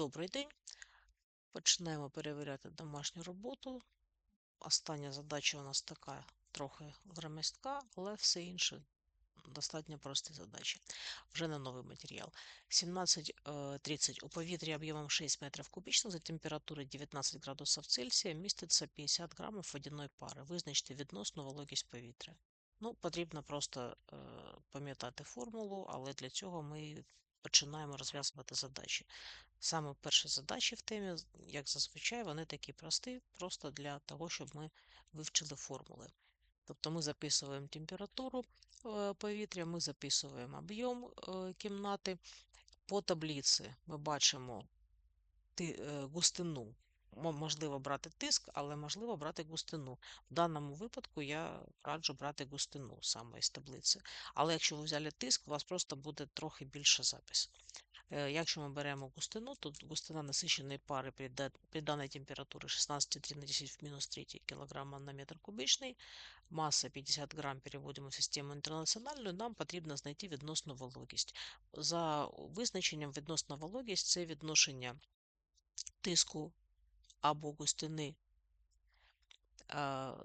Добрий день. Починаємо перевіряти домашню роботу. Остання задача у нас така трохи громістка, але все інше достатньо прості задачі. Вже на новий матеріал. 17.30 у повітрі об'ємом 6 метрів кубічних за температури 19 градусів Цельсія міститься 50 грамів водяної пари. Визначте відносну вологість повітря. Ну, Потрібно просто е, пам'ятати формулу, але для цього ми починаємо розв'язувати задачі. Саме перші задачі в темі, як зазвичай, вони такі прості, просто для того, щоб ми вивчили формули. Тобто ми записуємо температуру е, повітря, ми записуємо об'єм е, кімнати. По таблиці ми бачимо е, густину. Можливо брати тиск, але можливо брати густину. В даному випадку я раджу брати густину саме із таблиці. Але якщо ви взяли тиск, у вас просто буде трохи більше запис. Е, якщо ми беремо густину, то густина насиченої пари при, даній температурі 16,3 на 10 в мінус 3 кг на метр кубічний, маса 50 грам переводимо в систему інтернаціональну, нам потрібно знайти відносну вологість. За визначенням відносна вологість це відношення тиску або густини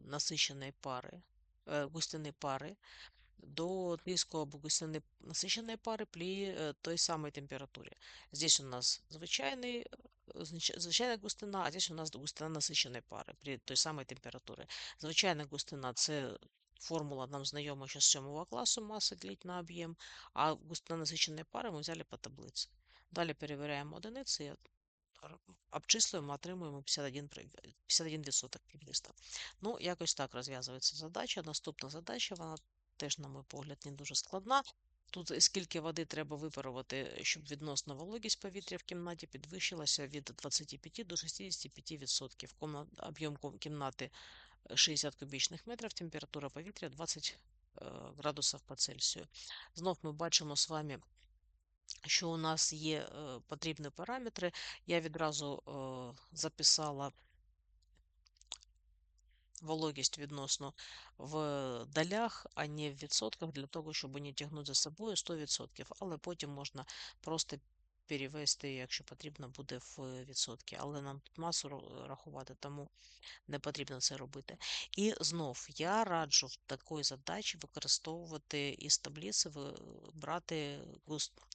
насиченої пари, е, густини пари до тиску або густини насиченої пари при э, той самой температуре. Здесь у нас звичайний, э, звичайна густина, а здесь у нас густина насиченої пари при той самій температурі. Звичайна густина це формула нам знайома ще з 7 класу, маса ділить на об'єм, а густина насиченої пари ми взяли по таблиці. Далі перевіряємо одиниці, обчислюємо, отримуємо 51%, 51% приблизно. Ну, якось так розв'язується задача. Наступна задача, вона теж, на мій погляд, не дуже складна. Тут скільки води треба випарувати, щоб відносна вологість повітря в кімнаті підвищилася від 25 до 65%. Об'єм кімнати 60 кубічних метрів, температура повітря 20 е, градусів по Цельсію. Знов ми бачимо з вами, що у нас є е, потрібні параметри. Я відразу е, записала вологість відносно в долях, а не в відсотках, для того, щоб не тягнути за собою 100%. Але потім можна просто перевести, якщо потрібно, буде в відсотки. Але нам тут масу рахувати, тому не потрібно це робити. І знов я раджу в такій задачі використовувати із таблиці брати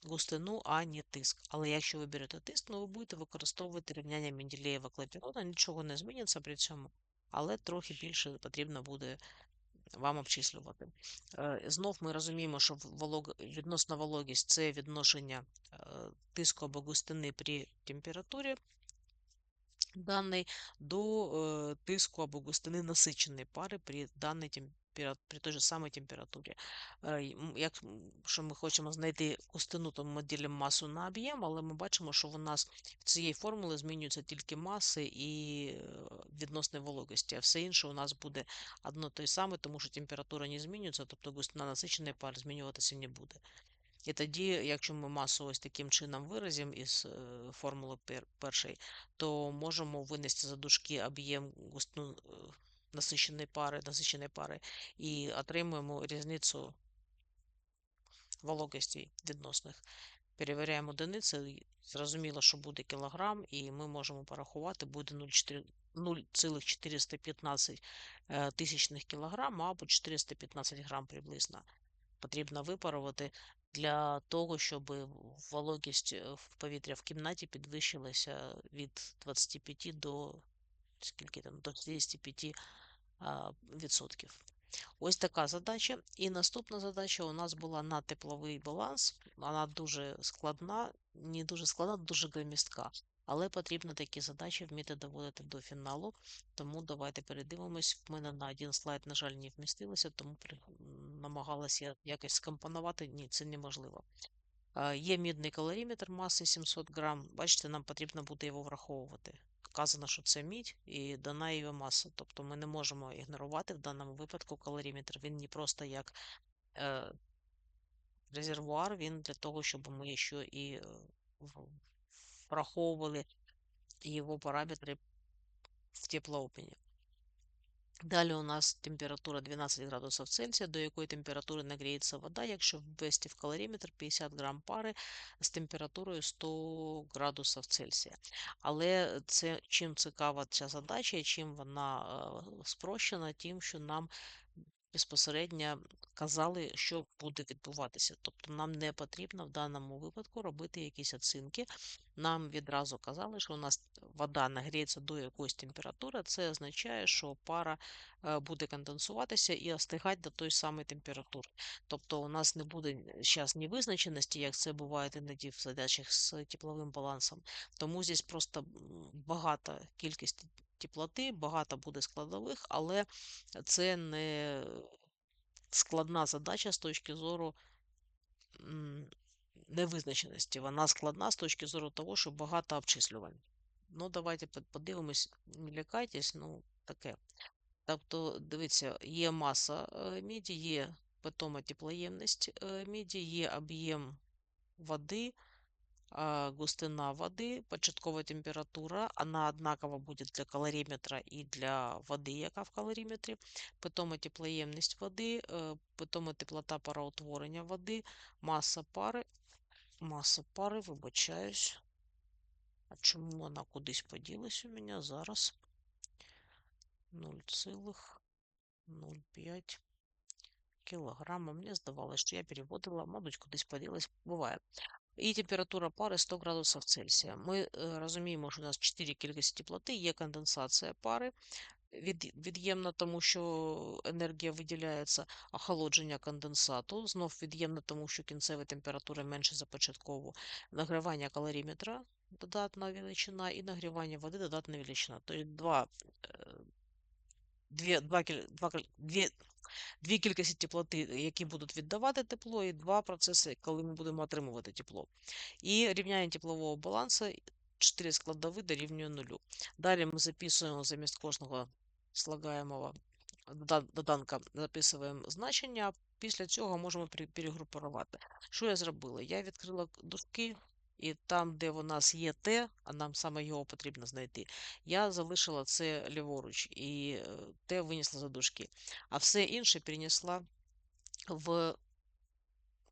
густину, а не тиск. Але якщо ви берете тиск, ну ви будете використовувати рівняння Менделєєва клапірона, нічого не зміниться при цьому але трохи більше потрібно буде вам обчислювати. Е, знов ми розуміємо, що відносна вологість це відношення е, тиску або густини при температурі даний до е, тиску або густини насиченої пари при даній температурі при той же самій температурі. Э, якщо ми хочемо знайти густину, то ми ділимо масу на об'єм, але ми бачимо, що у нас в цієї формули змінюються тільки маси і е, відносні вологості, а все інше у нас буде одно той саме, тому що температура не змінюється, тобто густина насиченої пари змінюватися не буде. І тоді, якщо ми масу ось таким чином виразимо із е, формули першої, то можемо винести за дужки об'єм густину е, насиченої пари, насиченої пари, і отримуємо різницю вологості відносних. Перевіряємо одиниці, зрозуміло, що буде кілограм, і ми можемо порахувати, буде 0,415 е, тисячних кілограм або 415 грам приблизно. Потрібно випарувати для того, щоб вологість е, повітря в кімнаті підвищилася від 25 до скільки там, до 65 відсотків. Ось така задача. І наступна задача у нас була на тепловий баланс. Вона дуже складна, не дуже складна, дуже громістка. Але потрібно такі задачі вміти доводити до фіналу. Тому давайте передивимось. В мене на один слайд, на жаль, не вмістилося, тому намагалася якось скомпонувати. Ні, це неможливо. Є мідний калоріметр маси 700 грам. Бачите, нам потрібно буде його враховувати вказано, що це мідь і дана її маса. Тобто ми не можемо ігнорувати в даному випадку калоріметр. Він не просто як е, резервуар, він для того, щоб ми ще і е, враховували його параметри в теплоопені. Далі у нас температура 12 градусів Цельсія, до якої температури нагріється вода, якщо ввести в калоріметр 50 грам пари з температурою 100 градусів Цельсія. Але це чим цікава ця задача чим вона спрощена, тим, що нам безпосередньо казали, що буде відбуватися. Тобто нам не потрібно в даному випадку робити якісь оцінки. Нам відразу казали, що у нас вода нагріється до якоїсь температури. Це означає, що пара е, буде конденсуватися і остигати до тої самої температури. Тобто у нас не буде зараз невизначеності, як це буває іноді в задачах з тепловим балансом. Тому здесь просто багата кількість теплоти, багато буде складових, але це не складна задача з точки зору невизначеності. Вона складна з точки зору того, що багато обчислювань. Ну, давайте подивимось, не лякайтесь, ну таке. Тобто, дивіться, є маса е, міді, є питома теплоємність е, міді, є об'єм води густина води, початкова температура, вона однакова буде для калоріметра і для води, яка в калоріметрі, питома теплоємність води, э, питома теплота пароутворення води, маса пари, маса пари, вибачаюсь. А чому вона кудись поділась у мене зараз? 0,05 кілограма. Мені здавалося, що я переводила, мабуть, кудись поділась, буває. І температура пари 100 градусів Цельсія. Ми э, розуміємо, що у нас 4 кількості теплоти, є конденсація пари. Від'ємна тому, що енергія виділяється, охолодження конденсату. Знов від'ємна тому, що кінцева температура менше за початкову. Нагрівання калоріметра додатна величина, і нагрівання води додатна величина. Тобто два, э, дві, два, дві, дві кількості теплоти, які будуть віддавати тепло, і два процеси, коли ми будемо отримувати тепло. І рівняння теплового балансу 4 складові дорівнює нулю. Далі ми записуємо замість кожного слагаємого доданка записуємо значення, після цього можемо перегрупувати. Що я зробила? Я відкрила дужки, і там, де у нас є Т, а нам саме його потрібно знайти, я залишила це ліворуч і е, Т винесла за дужки. А все інше перенесла в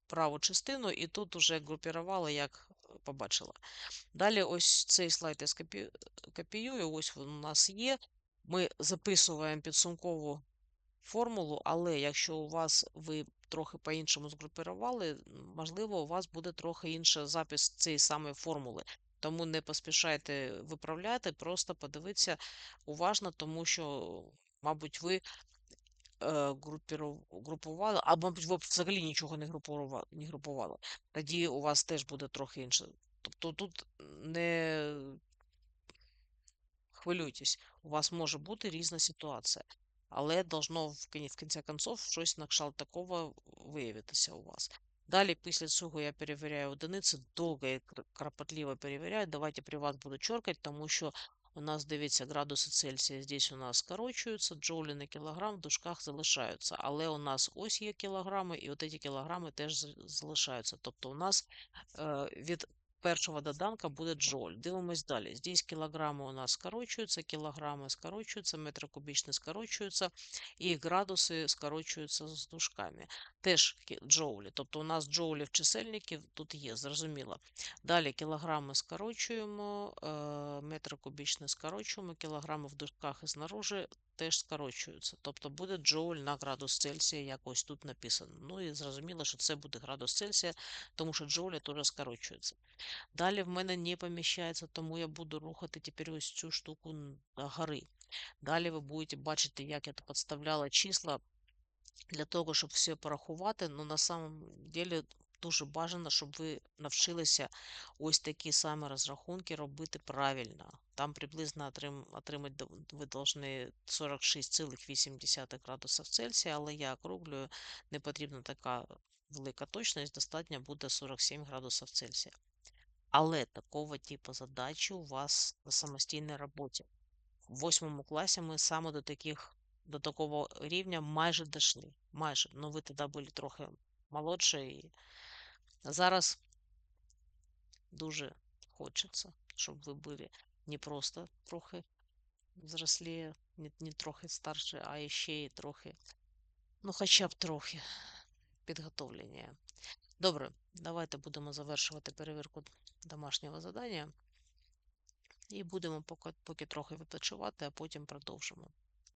праву частину, і тут уже групірувала, як побачила. Далі, ось цей слайд я копіюю, ось він у нас є. Ми записуємо підсумкову формулу, але якщо у вас ви трохи по-іншому згрупували, можливо, у вас буде трохи інший запис цієї самої формули. Тому не поспішайте виправляти, просто подивіться уважно, тому що, мабуть, ви е, групували, а мабуть, ви взагалі нічого не групували, не групували. Тоді у вас теж буде трохи інше. Тобто тут не хвилюйтесь, у вас може бути різна ситуація але должно в кінці концов щось на кшталт такого виявитися у вас. Далі, після цього я перевіряю одиниці, довго і кропотливо перевіряю. Давайте при вас буду чоркати, тому що у нас, дивіться, градуси Цельсія здесь у нас скорочуються, джоулі на кілограм в дужках залишаються. Але у нас ось є кілограми, і от ці кілограми теж залишаються. Тобто у нас е, від першого доданка буде джоль. Дивимось далі. Здесь кілограми у нас скорочуються, кілограми скорочуються, метри кубічні скорочуються, і градуси скорочуються з дужками. Теж джоулі. Тобто у нас джоулі в чисельники тут є, зрозуміло. Далі кілограми скорочуємо, е, метри кубічні скорочуємо, кілограми в дужках і знаружи теж скорочуються. Тобто буде джоуль на градус Цельсія, як ось тут написано. Ну і зрозуміло, що це буде градус Цельсія, тому що джоулі теж скорочуються. Далі в мене не поміщається, тому я буду рухати тепер ось цю штуку гори. Далі ви будете бачити, як я підставляла числа для того, щоб все порахувати. Ну, на самом деле, дуже бажано, щоб ви навчилися ось такі самі розрахунки робити правильно. Там приблизно отрим, отримати ви повинні 46,8 градусів Цельсія, але я округлюю, не потрібна така велика точність, достатньо буде 47 градусів Цельсія. Але такого типу задачі у вас на самостійній роботі. В восьмому класі ми саме до таких, до такого рівня майже дійшли. Майже. Ну, ви тоді були трохи молодші. І зараз дуже хочеться, щоб ви були не просто трохи взрослее, не, не трохи старше, а ще й трохи, ну хоча б трохи підготовлені. Добре, давайте будемо завершувати перевірку домашнього задання. І будемо поки, поки трохи відпочивати, а потім продовжимо.